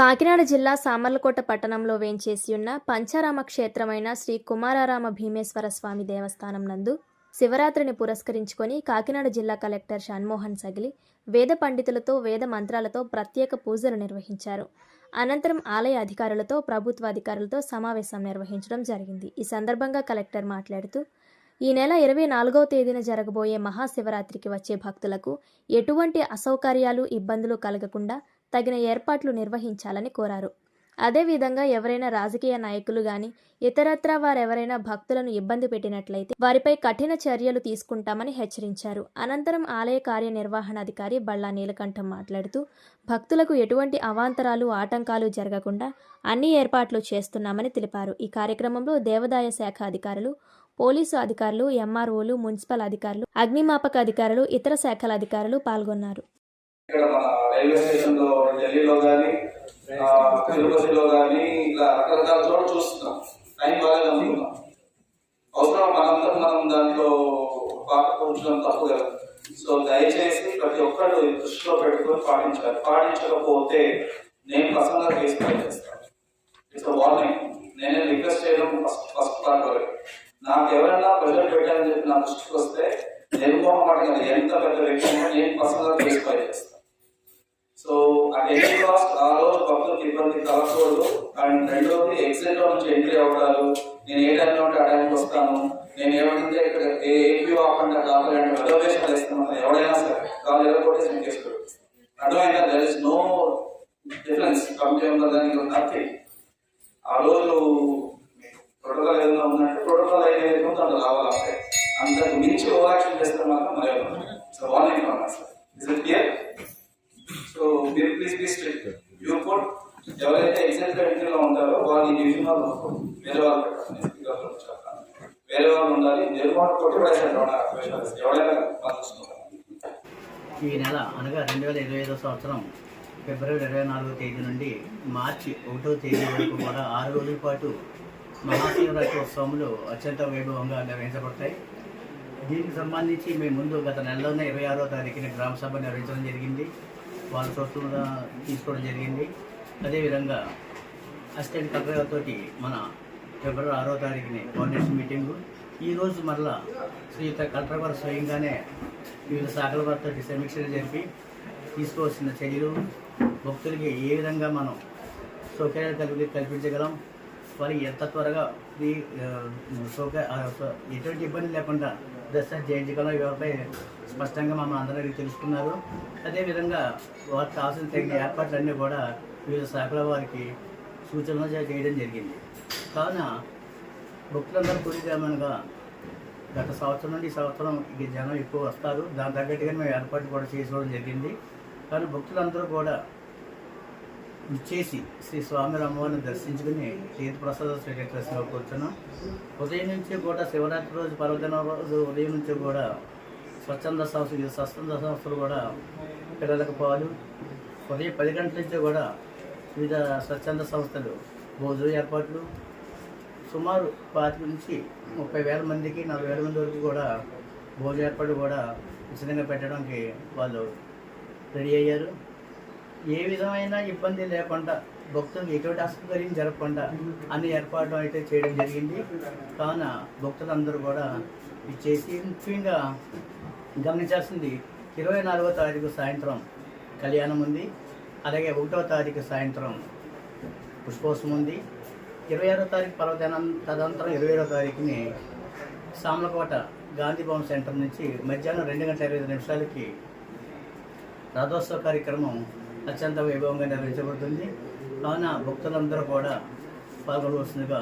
కాకినాడ జిల్లా సామర్లకోట పట్టణంలో వేంచేసి ఉన్న పంచారామ క్షేత్రమైన శ్రీ కుమారారామ భీమేశ్వర స్వామి దేవస్థానం నందు శివరాత్రిని పురస్కరించుకొని కాకినాడ జిల్లా కలెక్టర్ షణ్మోహన్ సగిలి వేద పండితులతో వేద మంత్రాలతో ప్రత్యేక పూజలు నిర్వహించారు. అనంతరం ఆలయ అధికారులతో ప్రభుత్వ అధికారులతో సమావేశం నిర్వహించడం జరిగింది. ఈ సందర్భంగా కలెక్టర్ మాట్లాడుతూ ఈ నెల ఇరవై నాలుగవ తేదీన జరగబోయే మహాశివరాత్రికి వచ్చే భక్తులకు ఎటువంటి అసౌకర్యాలు ఇబ్బందులు కలగకుండా తగిన ఏర్పాట్లు నిర్వహించాలని కోరారు. అదేవిధంగా ఎవరైనా రాజకీయ నాయకులు గాని ఇతరత్రా వారెవరైనా భక్తులను ఇబ్బంది పెట్టినట్లయితే వారిపై కఠిన చర్యలు తీసుకుంటామని హెచ్చరించారు. అనంతరం ఆలయ కార్యనిర్వహణాధికారి బళ్ళా నీలకంఠం మాట్లాడుతూ భక్తులకు ఎటువంటి అవాంతరాలు ఆటంకాలు జరగకుండా అన్ని ఏర్పాట్లు చేస్తున్నామని తెలిపారు. ఈ కార్యక్రమంలో దేవాదాయ శాఖ అధికారులు పోలీసు అధికారులు ఎంఆర్ఓలు మున్సిపల్ అధికారులు అగ్నిమాపక అధికారులు ఇతర శాఖల అధికారులు పాల్గొన్నారు. ఇక్కడ మన రైల్వే స్టేషన్లో ఢిల్లీలో కానీ తిరుపతిలో కానీ ఇలా రకరకాల చోట్ల చూస్తున్నాం. టైం బాగా అనుకున్నాం అవసరం మనందరం మనం దాంట్లో పాట ఉంచడం తప్పు కదా. సో దయచేసి ప్రతి ఒక్కరు దృష్టిలో పెట్టుకొని పాటించాలి. పాటించకపోతే నేను పసంగా కేసు ఫైల్ చేస్తాను. ఇట్స్ వార్నింగ్ నేనే రిక్వెస్ట్ చేయడం ఫస్ట్ ఫస్ట్ పార్ట్ వరకు. నాకు ఎవరైనా ప్రజలు పెట్టాలని చెప్పి నా దృష్టికి వస్తే నేను నిర్మోహమాటంగా ఎంత పెద్ద వ్యక్తి నేను పసంగా కేసు ఫైల్ చేస్తాను. సో అట్ ఎనీ కాస్ట్ ఆ రోజు పబ్లిక్ ఇబ్బంది కలగకూడదు అండ్ రెండోది ఎగ్జిట్లో నుంచి ఎంట్రీ అవడాలు నేను ఏ టైంలో ఉంటే ఆ టైంకి వస్తాను. నేను ఏమంటే ఇక్కడ ఏ ఏపీ అవ్వకుండా కావాలి కావాలంటే రిజర్వేషన్ ఇస్తున్నాను ఎవడైనా సరే కావాలి ఎవరు నేను చేసుకోడు అర్థమైనా there is no difference compare దానికి నథింగ్ ఆ రోజు ప్రోటోకాల్ ఏదైనా ఉందంటే ప్రోటోకాల్ అయితే ఏదైతే ఉందో అందులో రావాలంటే అంతకు మించి ఓవర్ యాక్షన్ చేస్తే మాత్రం మరి so warning sir is it clear మీరు ప్లీజ్ ప్లీజ్ యూ పుట్ ఎవరైతే ఎగ్జాక్ట్గా ఉంటారో వాళ్ళు ఈ డివిజన్ వాళ్ళు వేరే వాళ్ళు చెప్తాను. వేరే వాళ్ళు ఉండాలి. నిర్మాణ కొట్టి పడేసాడు ఎవరైనా ఈ నెల అనగా రెండు వేల ఇరవై ఐదో సంవత్సరం ఫిబ్రవరి ఇరవై నాలుగో తేదీ నుండి మార్చి ఒకటో తేదీ వరకు కూడా ఆరు రోజుల పాటు మహాశివరాత్రి ఉత్సవములు అత్యంత వైభవంగా నిర్వహించబడతాయి. దీనికి సంబంధించి మేము ముందు గత నెలలోనే ఇరవై ఆరో తారీఖున గ్రామ సభ నిర్వహించడం జరిగింది. వాళ్ళ సొత్తుగా తీసుకోవడం జరిగింది. అదేవిధంగా అసిస్టెంట్ కలెక్టర్ మన ఫిబ్రవరి ఆరో తారీఖుని కోఆర్డినేషన్ మీటింగు. ఈరోజు మరలా శ్రీయుత కలెక్టర్ గారు స్వయంగానే వివిధ శాఖల వారితో సమీక్షలు జరిపి తీసుకోవాల్సిన చర్యలు భక్తులకి ఏ విధంగా మనం సౌకర్యాలు కల్పి కల్పించగలం వారికి ఎంత త్వరగా ఫ్రీ సౌకర్య ఆ, ఎటువంటి ఇబ్బంది లేకుండా దసరా చేయించగలం ఇవపై స్పష్టంగా మమ్మల్ని అందరికీ తెలుసుకున్నారు. అదేవిధంగా వారికి కావాల్సిన తగిన ఏర్పాట్లన్నీ కూడా వివిధ శాఖల వారికి సూచనలు చేయడం జరిగింది. కావున భక్తులందరూ కూడిగ్రామంగా గత సంవత్సరం నుండి ఈ సంవత్సరం ఇక జనం ఎక్కువ వస్తారు. దాని తగ్గట్టుగా మేము ఏర్పాటు కూడా చేసుకోవడం జరిగింది. కానీ భక్తులందరూ కూడా ఇచ్చేసి శ్రీ స్వామి అమ్మవారిని దర్శించుకుని తీర్థప్రసాద శ్రీకృష్ణలో కూర్చున్నాం. ఉదయం నుంచి కూడా శివరాత్రి రోజు పర్వదిన రోజు ఉదయం నుంచి కూడా స్వచ్ఛంద సంస్థలు స్వచ్ఛంద సంస్థలు కూడా పిల్లలకు పాలు. ఉదయం పది గంటల నుంచి కూడా వివిధ స్వచ్ఛంద సంస్థలు భోజనం ఏర్పాట్లు. సుమారు పాతిక నుంచి ముప్పై వేల మందికి నలభై వేల మంది వరకు కూడా భోజన ఏర్పాటు కూడా ఉచితంగా పెట్టడానికి వాళ్ళు రెడీ అయ్యారు. ఏ విధమైన ఇబ్బంది లేకుండా భక్తులకు ఎటువంటి అసౌకర్యం జరగకుండా అన్ని ఏర్పాట్లు అయితే చేయడం జరిగింది. కావున భక్తులందరూ కూడా ఇచ్చేసి ముఖ్యంగా గమనించాల్సింది ఇరవై నాలుగో తారీఖు సాయంత్రం కళ్యాణం ఉంది. అలాగే ఒకటో తారీఖు సాయంత్రం పుష్పోత్సవం ఉంది. ఇరవై ఆరో తారీఖు పర్వదినం తదనంతరం ఇరవై ఏడో తారీఖుని సామలకోట గాంధీ భవన్ సెంటర్ నుంచి మధ్యాహ్నం రెండు గంటల ఇరవై ఐదు నిమిషాలకి రథోత్సవ కార్యక్రమం అత్యంత వైభవంగా నిర్వహించబడుతుంది. కావున భక్తులందరూ కూడా పాల్గొనవలసిందిగా